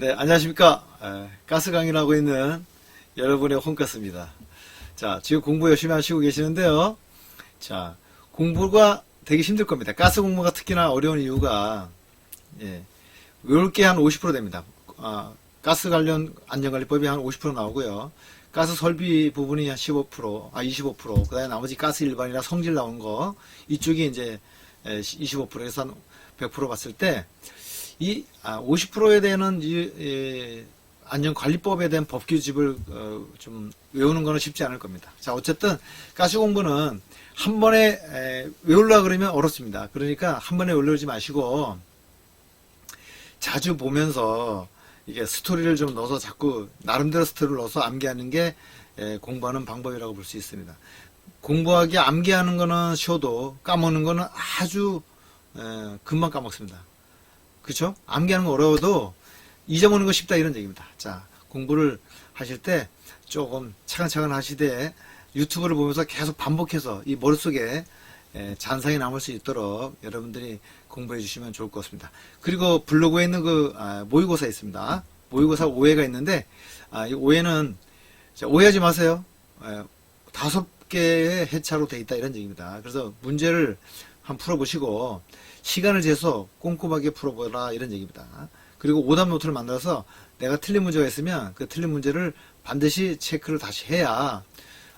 네, 안녕하십니까. 에, 가스 강의를 하고 있는 여러분의 홈가스입니다. 자, 지금 공부 열심히 하시고 계시는데요. 자, 공부가 되게 힘들 겁니다. 가스 공부가 특히나 어려운 이유가, 예, 외울 게 한 50% 됩니다. 아, 가스 관련 안전관리법이 한 50% 나오고요. 가스 설비 부분이 한 15%, 아, 25%, 그 다음에 나머지 가스 일반이나 성질 나오는 거, 이쪽이 이제 25%에서 한 100% 봤을 때, 이 50%에 대한 이, 이 안전관리법에 대한 법규집을 어, 좀 외우는 거는 쉽지 않을 겁니다. 자 어쨌든 가스 공부는 한 번에 에, 외우려 그러면 어렵습니다. 그러니까 한 번에 외우지 마시고 자주 보면서 이게 스토리를 좀 넣어서 자꾸 나름대로 스토리를 넣어서 암기하는 게 에, 공부하는 방법이라고 볼 수 있습니다. 공부하기 암기하는 거는 쉬워도 까먹는 거는 아주 에, 금방 까먹습니다. 그쵸? 암기하는 거 어려워도 잊어먹는 거 쉽다 이런 얘기입니다. 자, 공부를 하실 때 조금 차근차근 하시되 유튜브를 보면서 계속 반복해서 이 머릿속에 에, 잔상이 남을 수 있도록 여러분들이 공부해 주시면 좋을 것 같습니다. 그리고 블로그에 있는 그 아, 모의고사 있습니다. 모의고사 오해가 있는데 아, 이 오해는 자, 오해하지 마세요. 에, 다섯 개의 해차로 돼 있다 이런 얘기입니다. 그래서 문제를 한번 풀어보시고 시간을 재서 꼼꼼하게 풀어보라 이런 얘기입니다. 그리고 오답 노트를 만들어서 내가 틀린 문제가 있으면 그 틀린 문제를 반드시 체크를 다시 해야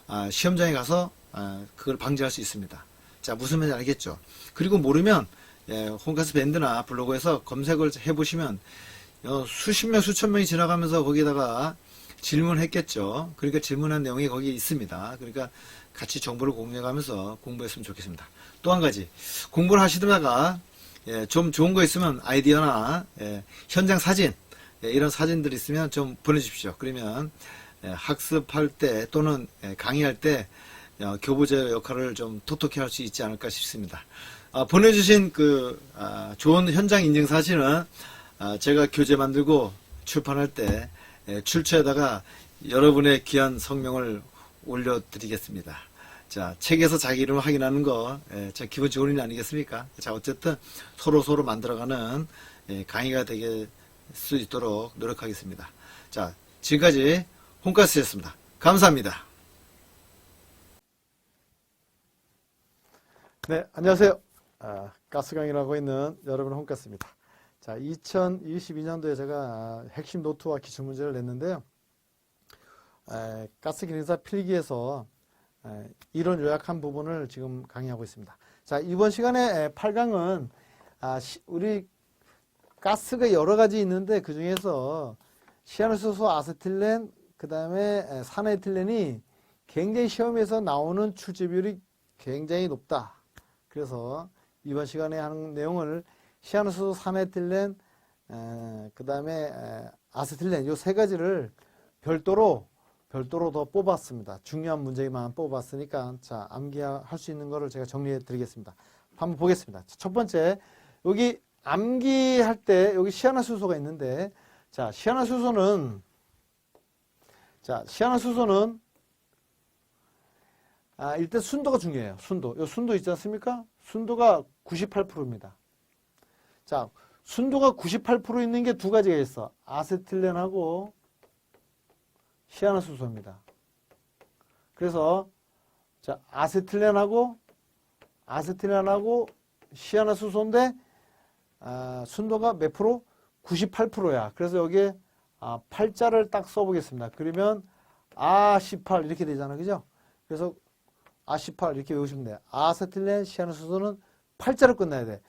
아, 시험장에 가서 아, 그걸 방지할 수 있습니다. 자 무슨 말인지 알겠죠? 그리고 모르면 예, 홈카스 밴드나 블로그에서 검색을 해보시면 어, 수십 명 수천 명이 지나가면서 거기다가 질문했겠죠. 그러니까 질문한 내용이 거기 있습니다. 그러니까 같이 정보를 공유해가면서 공부했으면 좋겠습니다. 또 한 가지 공부를 하시다가 예, 좀 좋은 거 있으면 아이디어나 예, 현장 사진 예, 이런 사진들 있으면 좀 보내주십시오. 그러면 예, 학습할 때 또는 예, 강의할 때 어, 교보제 역할을 좀 톡톡히 할 수 있지 않을까 싶습니다. 아, 보내주신 그 아, 좋은 현장 인증 사진은 아, 제가 교재 만들고 출판할 때 예, 출처에다가 여러분의 귀한 성명을 올려드리겠습니다. 자, 책에서 자기 이름을 확인하는 거, 예, 참 기분 좋은 일 아니겠습니까? 자, 어쨌든 서로 서로 만들어가는 예, 강의가 되게 수 있도록 노력하겠습니다. 자, 지금까지 홈카스였습니다. 감사합니다. 네, 안녕하세요. 아, 가스 강의라고 있는 여러분 홈가스입니다. 자, 2022년도에 제가 아, 핵심 노트와 기출 문제를 냈는데요. 에, 가스 기능사 필기에서 에, 이론 요약한 부분을 지금 강의하고 있습니다. 자, 이번 시간에 8강은 아, 시- 우리 가스가 여러 가지 있는데 그 중에서 시아노수소 아세틸렌 그 다음에 에, 산에틸렌이 굉장히 시험에서 나오는 출제 비율이 굉장히 높다. 그래서 이번 시간에 하는 내용을 시아노수, 산에틸렌, 그 다음에 아세틸렌 이 세 가지를 별도로 별도로 더 뽑았습니다. 중요한 문제만 뽑았으니까 자 암기할 수 있는 거를 제가 정리해 드리겠습니다. 한번 보겠습니다. 첫 번째 여기 암기할 때 여기 시아노수소가 있는데 자 시아노수소는 자 시아노수소는 아, 일단 순도가 중요해요. 순도. 요 순도 있지 않습니까? 순도가 98%입니다. 자, 순도가 98% 있는 게 두 가지가 있어. 아세틸렌하고 시아노수소입니다. 그래서 자, 아세틸렌하고 아세틸렌하고 시아노수소인데 아, 순도가 몇 프로? 98%야. 그래서 여기에 아, 8자를 딱 써보겠습니다. 그러면 아18 이렇게 되잖아. 그죠? 그래서 아18 이렇게 외우시면 돼요. 아세틸렌 시아노수소는 8자로 끝나야 돼.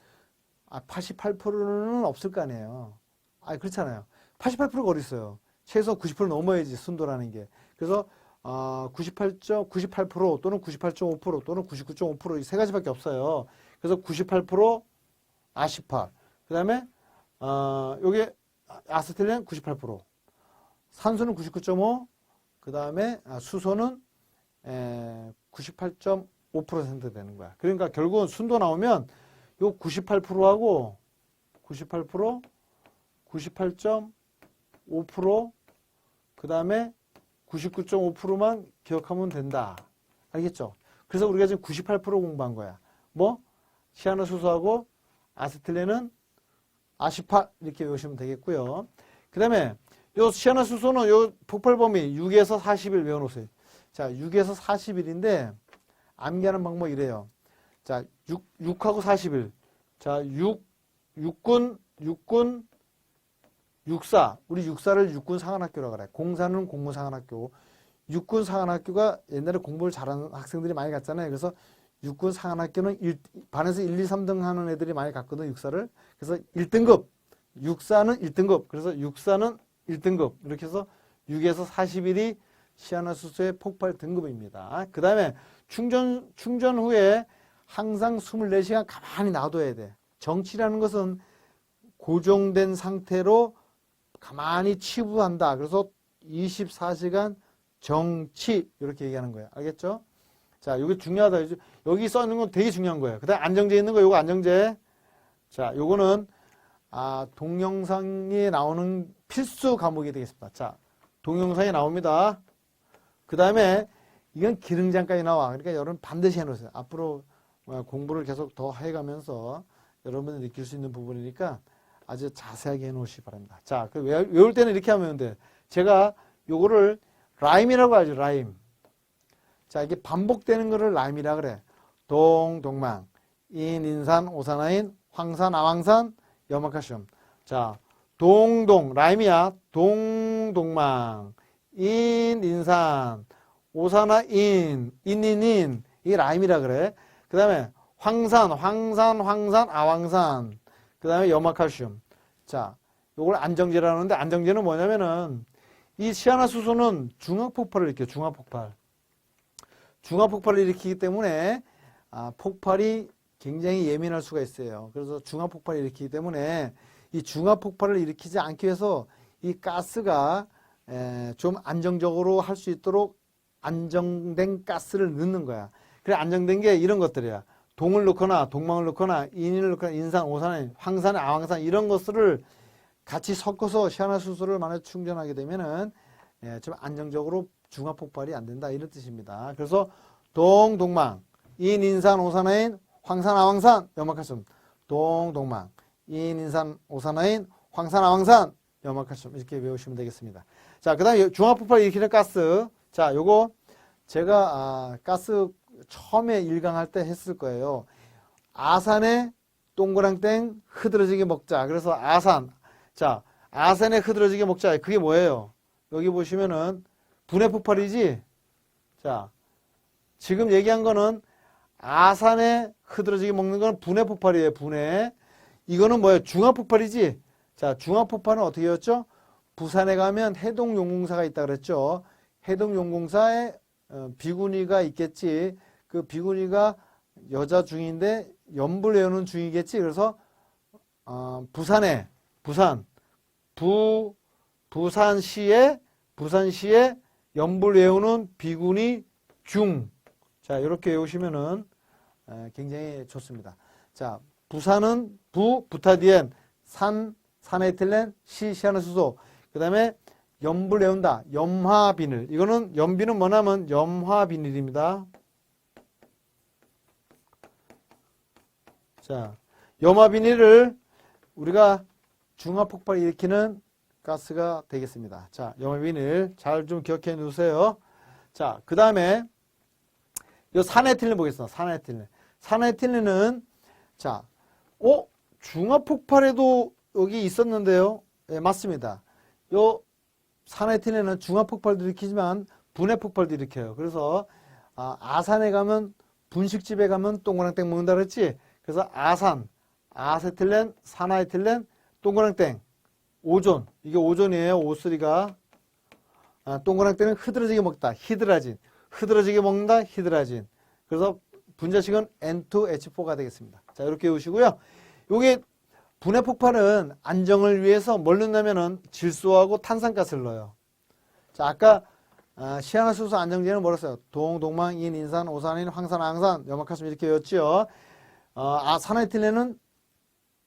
아, 88%는 없을 거 아니에요. 아, 그렇잖아요. 88%가 어디 있어요? 최소 90% 넘어야지 순도라는 게. 그래서 아, 98점 98% 또는 98.5% 또는 99.5%이 세 가지밖에 없어요. 그래서 98% 아18. 그다음에 어, 요게 아세틸렌 98%. 산소는 99.5. 그다음에 아, 수소는 에, 98.5% 되는 거야. 그러니까 결국은 순도 나오면 요 98%하고 98%, 98.5%, 그 다음에 99.5%만 기억하면 된다. 알겠죠? 그래서 우리가 지금 98% 공부한 거야. 뭐? 시아노수소하고 아세틸렌은 아시파 이렇게 외우시면 되겠고요. 그 다음에 요 시아나수소는 요 폭발 범위 6에서 40일 외워놓으세요. 자, 6에서 40일인데 암기하는 방법 이래요. 자, 6, 6하고 40일. 자, 6, 육군, 육군, 육사. 우리 육사를 육군 상한학교라고 그래. 공사는 공무 상한학교. 육군 상한학교가 옛날에 공부를 잘하는 학생들이 많이 갔잖아요. 그래서 육군 상한학교는 일, 반에서 1, 2, 3등 하는 애들이 많이 갔거든, 육사를. 그래서 1등급. 육사는 1등급. 그래서 육사는 1등급. 이렇게 해서 6에서 40일이 시아나수소의 폭발 등급입니다. 그 다음에 충전, 충전 후에 항상 24시간 가만히 놔둬야 돼. 정치라는 것은 고정된 상태로 가만히 치부한다. 그래서 24시간 정치 이렇게 얘기하는 거예요. 알겠죠? 자, 이게 중요하다. 여기 써 있는 건 되게 중요한 거예요. 그다음 안정제 있는 거 요거 안정제. 자, 요거는 아, 동영상에 나오는 필수 과목이 되겠습니다. 자, 동영상에 나옵니다. 그다음에 이건 기능장까지 나와. 그러니까 여러분 반드시 해 놓으세요. 앞으로 어, 공부를 계속 더 해가면서 여러분이 느낄 수 있는 부분이니까 아주 자세하게 해 놓으시기 바랍니다. 자, 그 외- 외울 때는 이렇게 하면 돼. 제가 요거를 라임이라고 하죠, 라임. 자, 이게 반복되는 거를 라임이라 그래. 동, 동망, 인, 인산, 오산화인, 황산, 아황산, 염화칼슘. 자, 동동, 라임이야. 동, 동망, 인, 인산, 오산화, 인, 인, 인, 인. 이게 라임이라 그래. 그 다음에 황산, 황산, 황산, 아황산. 그 다음에 염화칼슘. 자, 요걸 안정제라는데 안정제는 뭐냐면은 이 시아나수소는 중화폭발을 일으켜요. 중화폭발. 중화폭발을 일으키기 때문에 아, 폭발이 굉장히 예민할 수가 있어요. 그래서 중화폭발을 일으키기 때문에 이 중화폭발을 일으키지 않기 위해서 이 가스가 에, 좀 안정적으로 할 수 있도록 안정된 가스를 넣는 거야. 그래 안정된 게 이런 것들이야. 동을 넣거나 동망을 넣거나 인을 넣거나 인산, 오산, 황산, 아황산 이런 것들을 같이 섞어서 시아나수소를 만약 충전하게 되면은 예, 좀 안정적으로 중화 폭발이 안 된다 이런 뜻입니다. 그래서 동 동망 인 인산 오산화인 황산 아황산 염화칼슘 동 동망 인 인산 오산화인 황산 아황산 염화칼슘 이렇게 외우시면 되겠습니다. 자 그 다음에 중화 폭발 일으키는 가스 자 요거 제가 아, 가스 처음에 일강할 때 했을 거예요. 아산에 동그랑땡 흐드러지게 먹자. 그래서 아산 자 아산에 흐드러지게 먹자. 그게 뭐예요? 여기 보시면은 분해 폭발이지. 자, 지금 얘기한 거는 아산에 흐드러지게 먹는 건 분해 폭발이에요. 분해. 이거는 뭐예요? 중화 폭발이지. 자, 중화 폭발은 어떻게 였죠? 부산에 가면 해동용공사가 있다 그랬죠. 해동용공사에 어, 비구니가 있겠지. 그 비구니가 여자 중인데 연불 외우는 중이겠지. 그래서 어, 부산에 부산 부 부산시에 부산시에 연불 외우는 비군이 중. 자, 이렇게 외우시면은 에, 굉장히 좋습니다. 자, 부산은 부, 부타디엔, 산, 산에틸렌, 시, 시아노수소. 그 다음에 염불 외운다. 염화비닐. 이거는 염비는 뭐냐면 염화비닐입니다. 자, 염화비닐을 우리가 중화 폭발 일으키는 가스가 되겠습니다. 자, 염화비닐 잘 좀 기억해 놓으세요. 자, 그 다음에 요 산에틸렌 보겠습니다. 산에틸렌. 산에틸렌은 자, 어? 중화 폭발에도 여기 있었는데요. 예, 맞습니다. 요 산에틸렌은 중화 폭발도 일으키지만 분해 폭발도 일으켜요. 그래서 아, 아산에 가면 분식집에 가면 동그랑땡 먹는다 그랬지? 그래서 아산, 아세틸렌, 산화에틸렌, 동그랑땡, 오존. 이게 오존이에요. O3가. 아, 동그랑땡은 흐드러지게 먹다. 히드라진. 흐드러지게 먹는다. 히드라진. 그래서 분자식은 N2H4가 되겠습니다. 자, 이렇게 외우시고요. 요게 분해 폭발은 안정을 위해서 뭘 넣냐면은 질소하고 탄산가스를 넣어요. 자, 아까 아, 시아나수소 안정제는 뭐랬어요? 동, 동망, 인, 인산, 오산인, 황산, 항산, 염화칼슘 이렇게 외웠지요. 어, 아, 산화에틸렌은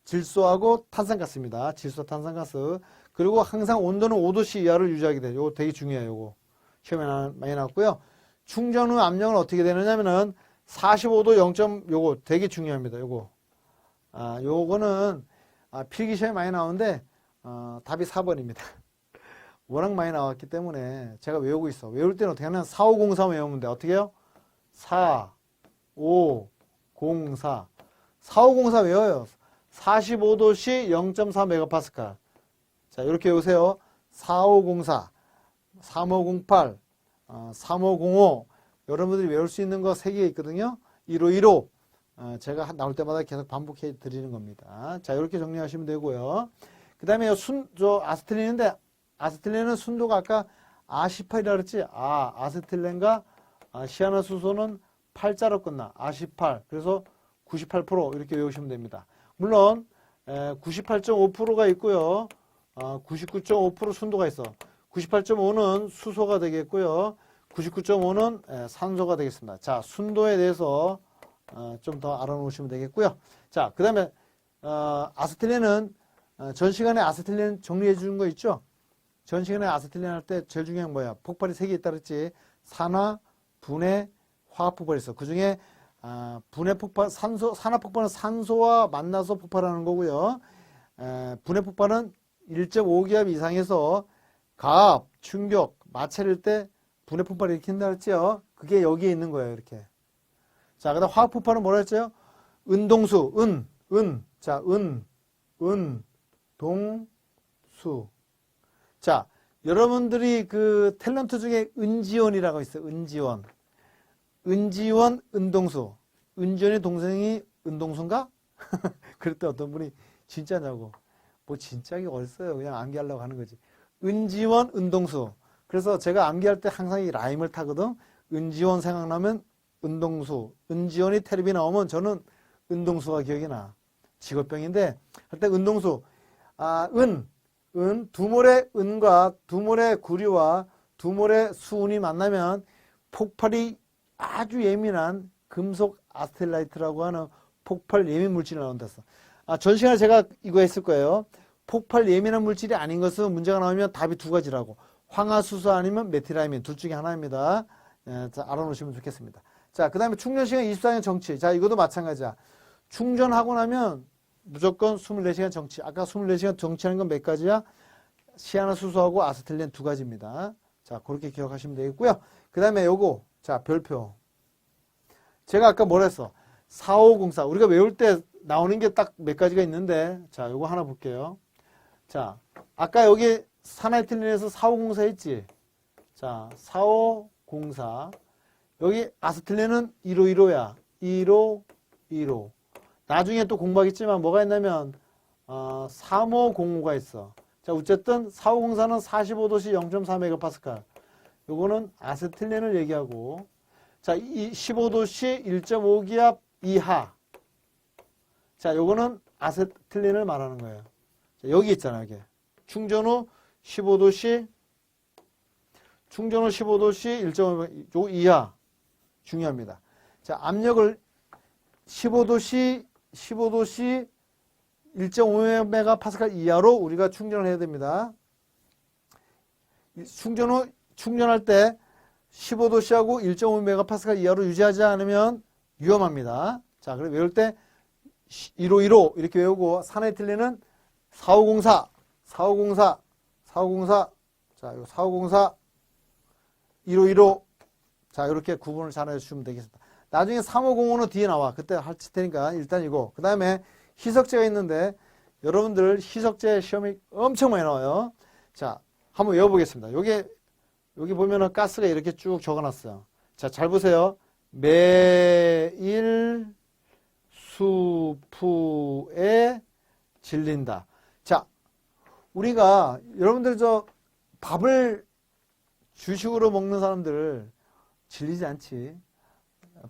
질소하고 탄산가스입니다. 질소, 탄산가스. 그리고 항상 온도는 5도씨 이하를 유지하게 돼요. 이거 되게 중요해요. 이거 시험에 나- 많이 나왔고요. 충전 후 압력은 어떻게 되느냐면은 45도 0점 요거 되게 중요합니다. 요거 아 요거는 아, 필기 시험에 많이 나오는데 어, 답이 4번입니다. 워낙 많이 나왔기 때문에 제가 외우고 있어. 외울 때는 어떻게 하면 4503 외우면 돼. 어떻게 해요? 4, 5, 0, 4. 4504 외워요. 45도씨 0.4 메가파스칼. 자, 이렇게 외우세요. 4504, 3508, 어, 3505. 여러분들이 외울 수 있는 거 3개 있거든요. 1515. 어, 제가 한- 나올 때마다 계속 반복해 드리는 겁니다. 자, 이렇게 정리하시면 되고요. 그 다음에 순, 저, 아스틸렌인데, 아스틸렌은 순도가 아까 아18이라 그랬지? 아, 아스틸렌과 아, 시아나수소는 8자로 끝나. 아18. 그래서 98% 이렇게 외우시면 됩니다. 물론, 98.5%가 있고요. 어, 99.5% 순도가 있어. 98.5는 수소가 되겠고요. 99.5는 산소가 되겠습니다. 자, 순도에 대해서 어, 좀더 알아놓으시면 되겠고요. 자, 그 다음에 어, 아스틸렌은 어, 전 시간에 아스틸렌 정리해 주는 거 있죠? 전 시간에 아스틸렌 할때 제일 중요한 건 뭐야? 폭발이 세 개 있다 그랬지? 산화, 분해, 화학 폭발이 있어. 그 중에 아, 분해 폭발, 산소, 산화 폭발은 산소와 만나서 폭발하는 거고요. 에, 분해 폭발은 1.5기압 이상에서 가압, 충격, 마찰일 때 분해 폭발을 일으킨다 그랬죠? 그게 여기에 있는 거예요, 이렇게. 자, 그 다음 화학 폭발은 뭐라 했죠? 은동수, 은, 은. 자, 은, 은, 동, 수. 자, 여러분들이 그 탤런트 중에 은지원이라고 있어요. 은지원. 은지원, 은동수. 은지원의 동생이 은동수인가? 그랬더니 어떤 분이 진짜냐고. 뭐 진짜기 어딨어요. 그냥 암기하려고 하는 거지. 은지원, 은동수. 그래서 제가 암기할 때 항상 이 라임을 타거든. 은지원 생각나면 은동수. 은지원이 텔레비 나오면 저는 은동수가 기억이 나. 직업병인데 할 때 은동수. 아, 은. 은. 두몰의 은과 두몰의 구리와 두몰의 수은이 만나면 폭발이 아주 예민한 금속 아스텔라이트라고 하는 폭발 예민 물질이 나온댔어. 아, 전 시간에 제가 이거 했을 거예요. 폭발 예민한 물질이 아닌 것은 문제가 나오면 답이 두 가지라고. 황화수소 아니면 메틸아민 둘 중에 하나입니다. 예, 자, 알아놓으시면 좋겠습니다. 자, 그 다음에 충전 시간 24시간 정치. 자, 이것도 마찬가지야. 충전하고 나면 무조건 24시간 정치. 아까 24시간 정치하는 건 몇 가지야? 시아나수소하고 아스틸렌 두 가지입니다. 자, 그렇게 기억하시면 되겠고요. 그 다음에 요거. 자, 별표. 제가 아까 뭐라 했어? 4504. 우리가 외울 때 나오는 게 딱 몇 가지가 있는데, 자, 요거 하나 볼게요. 자, 아까 여기 산하이틀린에서 4504 했지? 자, 4504. 여기 아스틸렌은 1515야. 1515. 나중에 또 공부하겠지만 뭐가 있냐면, 어, 3505가 있어. 자, 어쨌든 4504는 45도씨 0.4메가파스칼. 요거는 아세틸렌을 얘기하고, 자, 이 15도씨 1.5기압 이하. 자, 요거는 아세틸렌을 말하는 거예요. 자, 여기 있잖아요, 이게. 충전 후 15도씨, 충전 후 15도씨 1.5, 요 이하. 중요합니다. 자, 압력을 15도씨, 15도씨 1.5메가파스칼 이하로 우리가 충전을 해야 됩니다. 충전 후, 충전할 때 15도씨하고 1.5메가파스칼 이하로 유지하지 않으면 위험합니다. 자, 그럼 외울 때 1515 이렇게 외우고 산에틸레는 4504, 4504, 4504, 자, 이거 4504, 1515, 자, 이렇게 구분을 잘 해 주시면 되겠습니다. 나중에 3505는 뒤에 나와. 그때 할 테니까 일단 이거. 그 다음에 희석제가 있는데 여러분들 희석제 시험이 엄청 많이 나와요. 자, 한번 외워보겠습니다. 여기, 여기 보면은 가스가 이렇게 쭉 적어놨어요. 자, 잘 보세요. 매일 수프에 질린다. 자, 우리가 여러분들 저 밥을 주식으로 먹는 사람들 질리지 않지.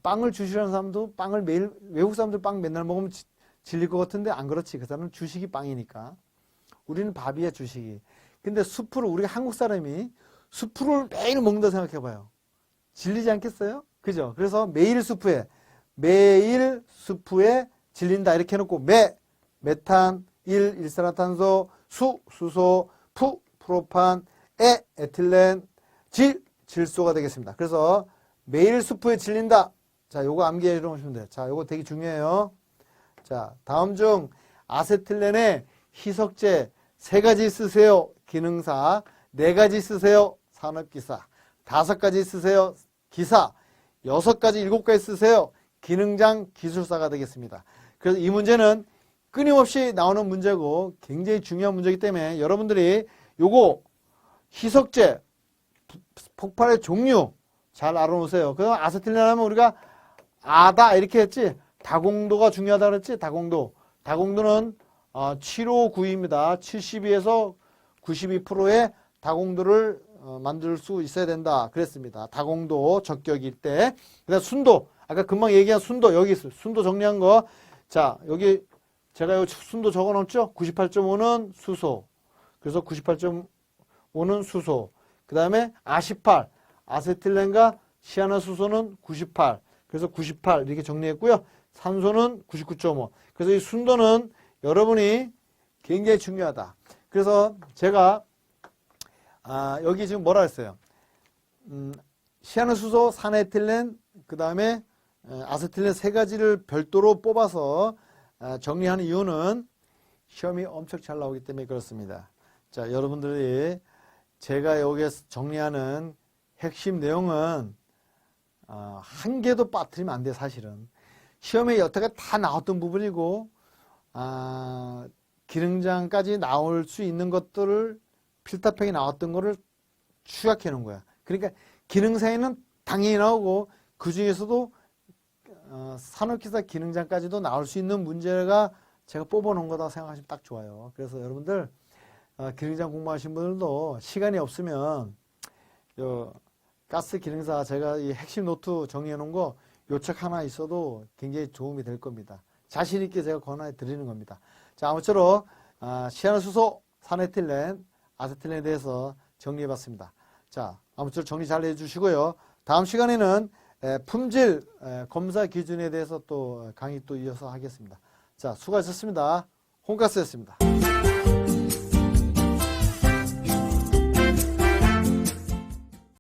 빵을 주식하는 사람도 빵을 매일 외국 사람들 빵 맨날 먹으면 지- 질릴 것 같은데 안 그렇지. 그 사람은 주식이 빵이니까. 우리는 밥이야 주식이. 근데 수프를 우리가 한국 사람이 수프를 매일 먹는다 생각해 봐요. 질리지 않겠어요? 그죠? 그래서 매일 수프에 매일 수프에 질린다 이렇게 해놓고 매 메탄 일 일산화탄소 수 수소 푸 프로판 에 에틸렌 질 질소가 되겠습니다. 그래서 매일 수프에 질린다. 자, 요거 암기해 놓으시면 돼요. 자, 요거 되게 중요해요. 자, 다음 중 아세틸렌의 희석제 세 가지 쓰세요. 기능사. 네 가지 쓰세요. 산업기사. 다섯 가지 쓰세요. 기사. 여섯 가지, 일곱 가지 쓰세요. 기능장 기술사가 되겠습니다. 그래서 이 문제는 끊임없이 나오는 문제고 굉장히 중요한 문제이기 때문에 여러분들이 요거 희석제, 폭발의 종류 잘 알아놓으세요. 그럼 아세틸렌 하면 우리가 아다 이렇게 했지 다공도가 중요하다 그랬지 다공도 다공도는 어, 759입니다 72에서 92%의 다공도를 어, 만들 수 있어야 된다. 그랬습니다. 다공도 적격일 때. 그다음 순도. 아까 금방 얘기한 순도 여기 있어요. 순도 정리한 거 자 여기 제가 여기 순도 적어 놓죠? 98.5는 수소. 그래서 98.5는 수소. 그 다음에 아시팔. 아세틸렌과 시아나수소는 98 그래서 98 이렇게 정리했고요. 산소는 99.5. 그래서 이 순도는 여러분이 굉장히 중요하다. 그래서 제가 아, 여기 지금 뭐라 했어요? 음, 시아노수소, 산에틸렌, 그 다음에 아세틸렌 세 가지를 별도로 뽑아서 아, 정리하는 이유는 시험이 엄청 잘 나오기 때문에 그렇습니다. 자, 여러분들이 제가 여기에 정리하는 핵심 내용은 어, 한 개도 빠뜨리면 안 돼, 사실은. 시험에 여태가 다 나왔던 부분이고, 아, 기능장까지 나올 수 있는 것들을 필터팩이 나왔던 거를 추약해 놓은 거야. 그러니까 기능사에는 당연히 나오고, 그 중에서도 어, 산업기사 기능장까지도 나올 수 있는 문제가 제가 뽑아 놓은 거다 생각하시면 딱 좋아요. 그래서 여러분들, 어, 기능장 공부하신 분들도 시간이 없으면, 요, 가스 기능사 제가 이 핵심 노트 정리해 놓은 거 요 책 하나 있어도 굉장히 도움이 될 겁니다. 자신 있게 제가 권해 드리는 겁니다. 자, 아무쪼록 아, 시아노수소, 산에틸렌, 아세틸렌에 대해서 정리해 봤습니다. 자, 아무쪼록 정리 잘 해주시고요. 다음 시간에는 에, 품질 에, 검사 기준에 대해서 또 강의 또 이어서 하겠습니다. 자, 수고하셨습니다. 홍가스였습니다.